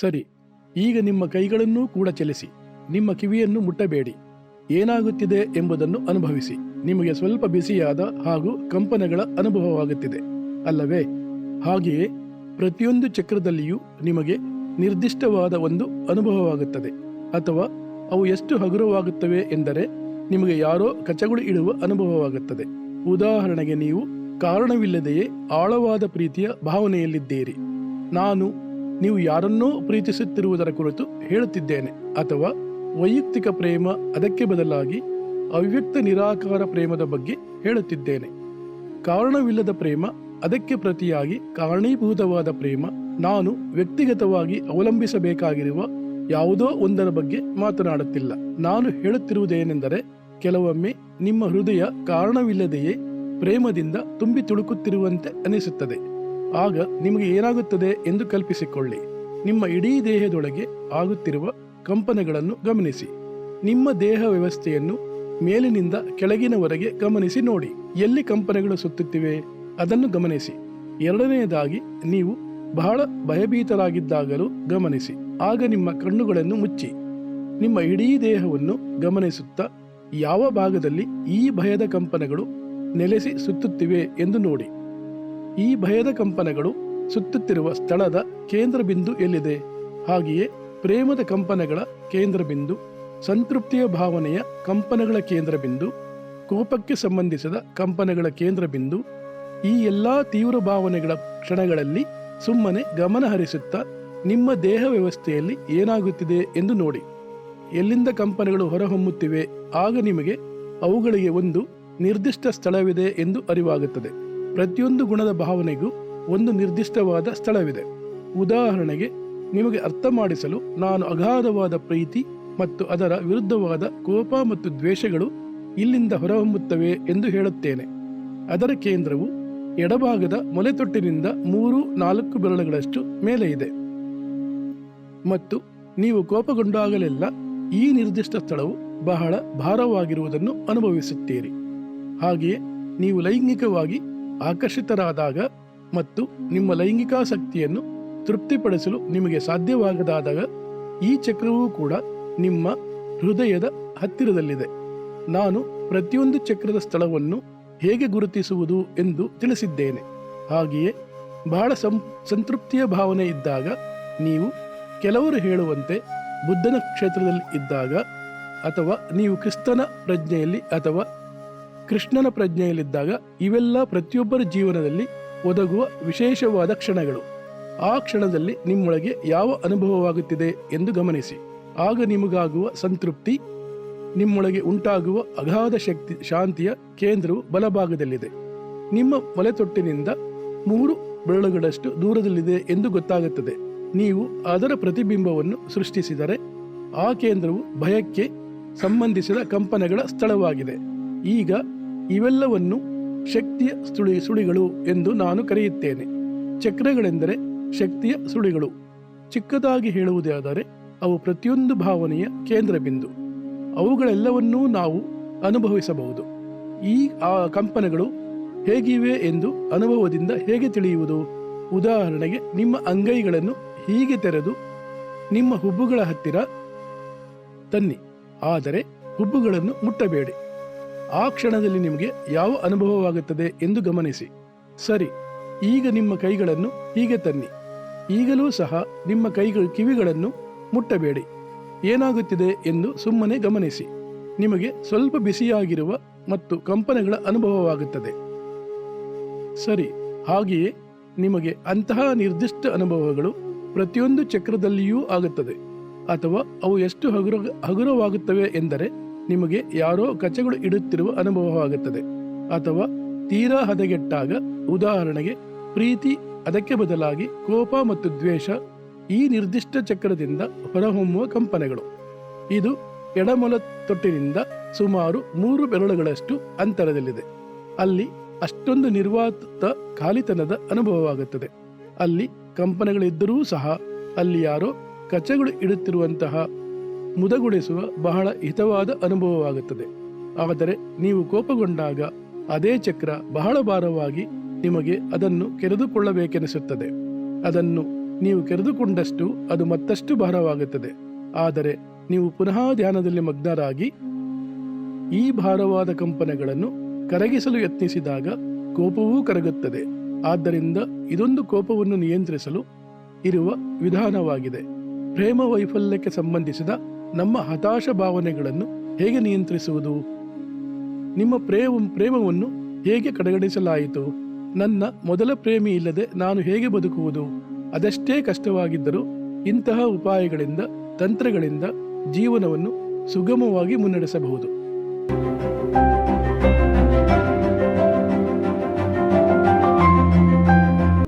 ಸರಿ, ಈಗ ನಿಮ್ಮ ಕೈಗಳನ್ನೂ ಕೂಡ ಚಲಿಸಿ, ನಿಮ್ಮ ಕಿವಿಯನ್ನು ಮುಟ್ಟಬೇಡಿ. ಏನಾಗುತ್ತಿದೆ ಎಂಬುದನ್ನು ಅನುಭವಿಸಿ. ನಿಮಗೆ ಸ್ವಲ್ಪ ಬಿಸಿಯಾದ ಹಾಗೂ ಕಂಪನಗಳ ಅನುಭವವಾಗುತ್ತಿದೆ. ಅಲ್ಲವೇ, ಹಾಗೆಯೇ ಪ್ರತಿಯೊಂದು ಚಕ್ರದಲ್ಲಿಯೂ ನಿಮಗೆ ನಿರ್ದಿಷ್ಟವಾದ ಒಂದು ಅನುಭವವಾಗುತ್ತದೆ. ಅಥವಾ ಅವು ಎಷ್ಟು ಹಗುರವಾಗುತ್ತವೆ ಎಂದರೆ, ನಿಮಗೆ ಯಾರೋ ಕಚಗುಳಿ ಇಡುವ ಅನುಭವವಾಗುತ್ತದೆ. ಉದಾಹರಣೆಗೆ ನೀವು ಕಾರಣವಿಲ್ಲದೆಯೇ ಆಳವಾದ ಪ್ರೀತಿಯ ಭಾವನೆಯಲ್ಲಿದ್ದೀರಿ. ನಾನು ನೀವು ಯಾರನ್ನೋ ಪ್ರೀತಿಸುತ್ತಿರುವುದರ ಕುರಿತು ಹೇಳುತ್ತಿದ್ದೇನೆ ಅಥವಾ ವೈಯಕ್ತಿಕ ಪ್ರೇಮ ಅದಕ್ಕೆ ಬದಲಾಗಿ ಅವ್ಯಕ್ತ ನಿರಾಕಾರ ಪ್ರೇಮದ ಬಗ್ಗೆ ಹೇಳುತ್ತಿದ್ದೇನೆ. ಕಾರಣವಿಲ್ಲದ ಪ್ರೇಮ ಅದಕ್ಕೆ ಪ್ರತಿಯಾಗಿ ಕಾರಣೀಭೂತವಾದ ಪ್ರೇಮ ನಾನು ವ್ಯಕ್ತಿಗತವಾಗಿ ಅವಲಂಬಿಸಬೇಕಾಗಿರುವ ಯಾವುದೋ ಒಂದರ ಬಗ್ಗೆ ಮಾತನಾಡುತ್ತಿಲ್ಲ. ನಾನು ಹೇಳುತ್ತಿರುವುದೇನೆಂದರೆ ಕೆಲವೊಮ್ಮೆ ನಿಮ್ಮ ಹೃದಯ ಕಾರಣವಿಲ್ಲದೆಯೇ ಪ್ರೇಮದಿಂದ ತುಂಬಿ ತುಳುಕುತ್ತಿರುವಂತೆ ಅನಿಸುತ್ತದೆ. ಆಗ ನಿಮಗೆ ಏನಾಗುತ್ತದೆ ಎಂದು ಕಲ್ಪಿಸಿಕೊಳ್ಳಿ. ನಿಮ್ಮ ಇಡೀ ದೇಹದೊಳಗೆ ಆಗುತ್ತಿರುವ ಕಂಪನಗಳನ್ನು ಗಮನಿಸಿ. ನಿಮ್ಮ ದೇಹ ವ್ಯವಸ್ಥೆಯನ್ನು ಮೇಲಿನಿಂದ ಕೆಳಗಿನವರೆಗೆ ಗಮನಿಸಿ ನೋಡಿ. ಎಲ್ಲಿ ಕಂಪನಗಳು ಸುತ್ತುತ್ತಿವೆ ಅದನ್ನು ಗಮನಿಸಿ. ಎರಡನೆಯದಾಗಿ ನೀವು ಬಹಳ ಭಯಭೀತರಾಗಿದ್ದಾಗಲೂ ಗಮನಿಸಿ. ಆಗ ನಿಮ್ಮ ಕಣ್ಣುಗಳನ್ನು ಮುಚ್ಚಿ. ನಿಮ್ಮ ಇಡೀ ದೇಹವನ್ನು ಗಮನಿಸುತ್ತಾ ಯಾವ ಭಾಗದಲ್ಲಿ ಈ ಭಯದ ಕಂಪನಗಳು ನೆಲೆಸಿ ಸುತ್ತುತ್ತಿವೆ ಎಂದು ನೋಡಿ. ಈ ಭಯದ ಕಂಪನಗಳು ಸುತ್ತುತ್ತಿರುವ ಸ್ಥಳದ ಕೇಂದ್ರ ಬಿಂದು ಎಲ್ಲಿದೆ? ಹಾಗೆಯೇ ಪ್ರೇಮದ ಕಂಪನಗಳ ಕೇಂದ್ರ ಬಿಂದು ಸಂತೃಪ್ತಿಯ ಭಾವನೆಯ ಕಂಪನಗಳ ಕೇಂದ್ರ ಬಿಂದು ಕೋಪಕ್ಕೆ ಸಂಬಂಧಿಸಿದ ಕಂಪನಗಳ ಕೇಂದ್ರ ಬಿಂದು ಈ ಎಲ್ಲಾ ತೀವ್ರ ಭಾವನೆಗಳ ಕ್ಷಣಗಳಲ್ಲಿ ಸುಮ್ಮನೆ ಗಮನ ಹರಿಸುತ್ತಾ ನಿಮ್ಮ ದೇಹ ವ್ಯವಸ್ಥೆಯಲ್ಲಿ ಏನಾಗುತ್ತಿದೆ ಎಂದು ನೋಡಿ. ಎಲ್ಲಿಂದ ಕಂಪನಗಳು ಹೊರಹೊಮ್ಮುತ್ತಿವೆ, ಆಗ ನಿಮಗೆ ಅವುಗಳಿಗೆ ಒಂದು ನಿರ್ದಿಷ್ಟ ಸ್ಥಳವಿದೆ ಎಂದು ಅರಿವಾಗುತ್ತದೆ. ಪ್ರತಿಯೊಂದು ಗುಣದ ಭಾವನೆಗೂ ಒಂದು ನಿರ್ದಿಷ್ಟವಾದ ಸ್ಥಳವಿದೆ. ಉದಾಹರಣೆಗೆ, ನಿಮಗೆ ಅರ್ಥ ಮಾಡಿಸಲು ನಾನು ಅಗಾಧವಾದ ಪ್ರೀತಿ ಮತ್ತು ಅದರ ವಿರುದ್ಧವಾದ ಕೋಪ ಮತ್ತು ದ್ವೇಷಗಳು ಇಲ್ಲಿಂದ ಹೊರಹೊಮ್ಮುತ್ತವೆ ಎಂದು ಹೇಳುತ್ತೇನೆ. ಅದರ ಕೇಂದ್ರವು ಎಡಭಾಗದ ಮೊಲೆತೊಟ್ಟಿನಿಂದ ಮೂರು, ನಾಲ್ಕು ಬೆರಳುಗಳಷ್ಟು ಮೇಲೆ ಇದೆ. ಮತ್ತು ನೀವು ಕೋಪಗೊಂಡಾಗಲೆಲ್ಲ ಈ ನಿರ್ದಿಷ್ಟ ಸ್ಥಳವು ಬಹಳ ಭಾರವಾಗಿರುವುದನ್ನು ಅನುಭವಿಸುತ್ತೀರಿ. ಹಾಗೆಯೇ, ನೀವು ಲೈಂಗಿಕವಾಗಿ ಆಕರ್ಷಿತರಾದಾಗ ಮತ್ತು ನಿಮ್ಮ ಲೈಂಗಿಕಾಸಕ್ತಿಯನ್ನು ತೃಪ್ತಿಪಡಿಸಲು ನಿಮಗೆ ಸಾಧ್ಯವಾಗದಾದಾಗ ಈ ಚಕ್ರವೂ ಕೂಡ ನಿಮ್ಮ ಹೃದಯದ ಹತ್ತಿರದಲ್ಲಿದೆ. ನಾನು ಪ್ರತಿಯೊಂದು ಚಕ್ರದ ಸ್ಥಳವನ್ನು ಹೇಗೆ ಗುರುತಿಸುವುದು ಎಂದು ತಿಳಿಸಿದ್ದೇನೆ. ಹಾಗೆಯೇ ಬಹಳ ಸಂ, ಸಂತೃಪ್ತಿಯ ಭಾವನೆ ಇದ್ದಾಗ ನೀವು ಕೆಲವರು ಹೇಳುವಂತೆ ಬುದ್ಧನ ಕ್ಷೇತ್ರದಲ್ಲಿ ಇದ್ದಾಗ ಅಥವಾ ನೀವು ಕ್ರಿಸ್ತನ ಪ್ರಜ್ಞೆಯಲ್ಲಿ ಅಥವಾ ಕೃಷ್ಣನ ಪ್ರಜ್ಞೆಯಲ್ಲಿದ್ದಾಗ ಇವೆಲ್ಲ ಪ್ರತಿಯೊಬ್ಬರ ಜೀವನದಲ್ಲಿ ಒದಗುವ ವಿಶೇಷವಾದ ಕ್ಷಣಗಳು. ಆ ಕ್ಷಣದಲ್ಲಿ ನಿಮ್ಮೊಳಗೆ ಯಾವ ಅನುಭವವಾಗುತ್ತಿದೆ ಎಂದು ಗಮನಿಸಿ. ಆಗ ನಿಮಗಾಗುವ ಸಂತೃಪ್ತಿ, ನಿಮ್ಮೊಳಗೆ ಉಂಟಾಗುವ ಅಗಾಧ ಶಕ್ತಿ, ಶಾಂತಿಯ ಕೇಂದ್ರವು ಬಲಭಾಗದಲ್ಲಿದೆ. ನಿಮ್ಮ ಮೊಲೆತೊಟ್ಟಿನಿಂದ ಮೂರು ಬೆರಳುಗಳಷ್ಟು ದೂರದಲ್ಲಿದೆ ಎಂದು ಗೊತ್ತಾಗುತ್ತದೆ. ನೀವು ಅದರ ಪ್ರತಿಬಿಂಬವನ್ನು ಸೃಷ್ಟಿಸಿದರೆ ಆ ಕೇಂದ್ರವು ಭಯಕ್ಕೆ ಸಂಬಂಧಿಸಿದ ಕಂಪನಗಳ ಸ್ಥಳವಾಗಿದೆ. ಈಗ ಇವೆಲ್ಲವನ್ನು ಶಕ್ತಿಯ ಸುಳಿ ಸುಳಿಗಳು ಎಂದು ನಾನು ಕರೆಯುತ್ತೇನೆ. ಚಕ್ರಗಳೆಂದರೆ ಶಕ್ತಿಯ ಸುಳಿಗಳು. ಚಿಕ್ಕದಾಗಿ ಹೇಳುವುದಾದರೆ ಅವು ಪ್ರತಿಯೊಂದು ಭಾವನೆಯ ಕೇಂದ್ರ ಬಿಂದು ಅವುಗಳೆಲ್ಲವನ್ನೂ ನಾವು ಅನುಭವಿಸಬಹುದು. ಈ, ಆ ಕಂಪನಗಳು ಹೇಗಿವೆ ಎಂದು ಅನುಭವದಿಂದ ಹೇಗೆ ತಿಳಿಯುವುದು? ಉದಾಹರಣೆಗೆ ನಿಮ್ಮ ಅಂಗೈಗಳನ್ನು ಹೀಗೆ ತೆರೆದು ನಿಮ್ಮ ಹುಬ್ಬುಗಳ ಹತ್ತಿರ ತನ್ನಿ. ಆದರೆ ಹುಬ್ಬುಗಳನ್ನು ಮುಟ್ಟಬೇಡಿ. ಆ ಕ್ಷಣದಲ್ಲಿ ನಿಮಗೆ ಯಾವ ಅನುಭವವಾಗುತ್ತದೆ ಎಂದು ಗಮನಿಸಿ. ಸರಿ, ಈಗ ನಿಮ್ಮ ಕೈಗಳನ್ನು ಹೀಗೆ ತನ್ನಿ. ಈಗಲೂ ಸಹ ನಿಮ್ಮ ಕೈಗಳ ಕಿವಿಗಳನ್ನು ಮುಟ್ಟಬೇಡಿ. ಏನಾಗುತ್ತಿದೆ ಎಂದು ಸುಮ್ಮನೆ ಗಮನಿಸಿ. ನಿಮಗೆ ಸ್ವಲ್ಪ ಬಿಸಿಯಾಗಿರುವ ಮತ್ತು ಕಂಪನಗಳ ಅನುಭವವಾಗುತ್ತದೆ. ಸರಿ, ಹಾಗೆಯೇ ನಿಮಗೆ ಅಂತಹ ನಿರ್ದಿಷ್ಟ ಅನುಭವಗಳು ಪ್ರತಿಯೊಂದು ಚಕ್ರದಲ್ಲಿಯೂ ಆಗುತ್ತದೆ. ಅಥವಾ ಅವು ಎಷ್ಟು ಹಗುರ, ಹಗುರವಾಗುತ್ತವೆ ಎಂದರೆ ನಿಮಗೆ ಯಾರೋ ಕಚಗಳು ಇಡುತ್ತಿರುವ ಅನುಭವವಾಗುತ್ತದೆ. ಅಥವಾ ತೀರಾ ಹದಗೆಟ್ಟಾಗ ಉದಾಹರಣೆಗೆ ಪ್ರೀತಿ ಅದಕ್ಕೆ ಬದಲಾಗಿ ಕೋಪ ಮತ್ತು ದ್ವೇಷ ಈ ನಿರ್ದಿಷ್ಟ ಚಕ್ರದಿಂದ ಹೊರಹೊಮ್ಮುವ ಕಂಪನೆಗಳು. ಇದು ಎಡಮೊಲ ತೊಟ್ಟಿನಿಂದ ಸುಮಾರು ಮೂರು ಬೆರಳುಗಳಷ್ಟು ಅಂತರದಲ್ಲಿದೆ. ಅಲ್ಲಿ ಅಷ್ಟೊಂದು ನಿರ್ವಾತ ಖಾಲಿತನದ ಅನುಭವವಾಗುತ್ತದೆ. ಅಲ್ಲಿ ಕಂಪನಗಳಿದ್ದರೂ ಸಹ ಅಲ್ಲಿ ಯಾರೋ ಕಚಗಳು ಇಡುತ್ತಿರುವಂತಹ ಮುದಗೊಳಿಸುವ ಬಹಳ ಹಿತವಾದ ಅನುಭವವಾಗುತ್ತದೆ. ಆದರೆ ನೀವು ಕೋಪಗೊಂಡಾಗ ಅದೇ ಚಕ್ರ ಬಹಳ ಭಾರವಾಗಿ ನಿಮಗೆ ಅದನ್ನು ಕೆರೆದುಕೊಳ್ಳಬೇಕೆನಿಸುತ್ತದೆ. ಅದನ್ನು ನೀವು ಕೆರೆದುಕೊಂಡಷ್ಟು ಅದು ಮತ್ತಷ್ಟು ಭಾರವಾಗುತ್ತದೆ. ಆದರೆ ನೀವು ಪುನಃ ಧ್ಯಾನದಲ್ಲಿ ಮಗ್ನರಾಗಿ ಈ ಭಾರವಾದ ಕಂಪನಗಳನ್ನು ಕರಗಿಸಲು ಯತ್ನಿಸಿದಾಗ ಕೋಪವೂ ಕರಗುತ್ತದೆ. ಆದ್ದರಿಂದ ಇದೊಂದು ಕೋಪವನ್ನು ನಿಯಂತ್ರಿಸಲು ಇರುವ ವಿಧಾನವಾಗಿದೆ. ಪ್ರೇಮ ವೈಫಲ್ಯಕ್ಕೆ ಸಂಬಂಧಿಸಿದ ನಮ್ಮ ಹತಾಶ ಭಾವನೆಗಳನ್ನು ಹೇಗೆ ನಿಯಂತ್ರಿಸುವುದು? ನಿಮ್ಮ ಪ್ರೇಮ ಪ್ರೇಮವನ್ನು ಹೇಗೆ ಕಡೆಗಣಿಸಲಾಯಿತು? ನನ್ನ ಮೊದಲ ಪ್ರೇಮಿ ಇಲ್ಲದೆ ನಾನು ಹೇಗೆ ಬದುಕುವುದು? ಅದಷ್ಟೇ ಕಷ್ಟವಾಗಿದ್ದರೂ ಇಂತಹ ಉಪಾಯಗಳಿಂದ, ತಂತ್ರಗಳಿಂದ ಜೀವನವನ್ನು ಸುಗಮವಾಗಿ ಮುನ್ನಡೆಸಬಹುದು.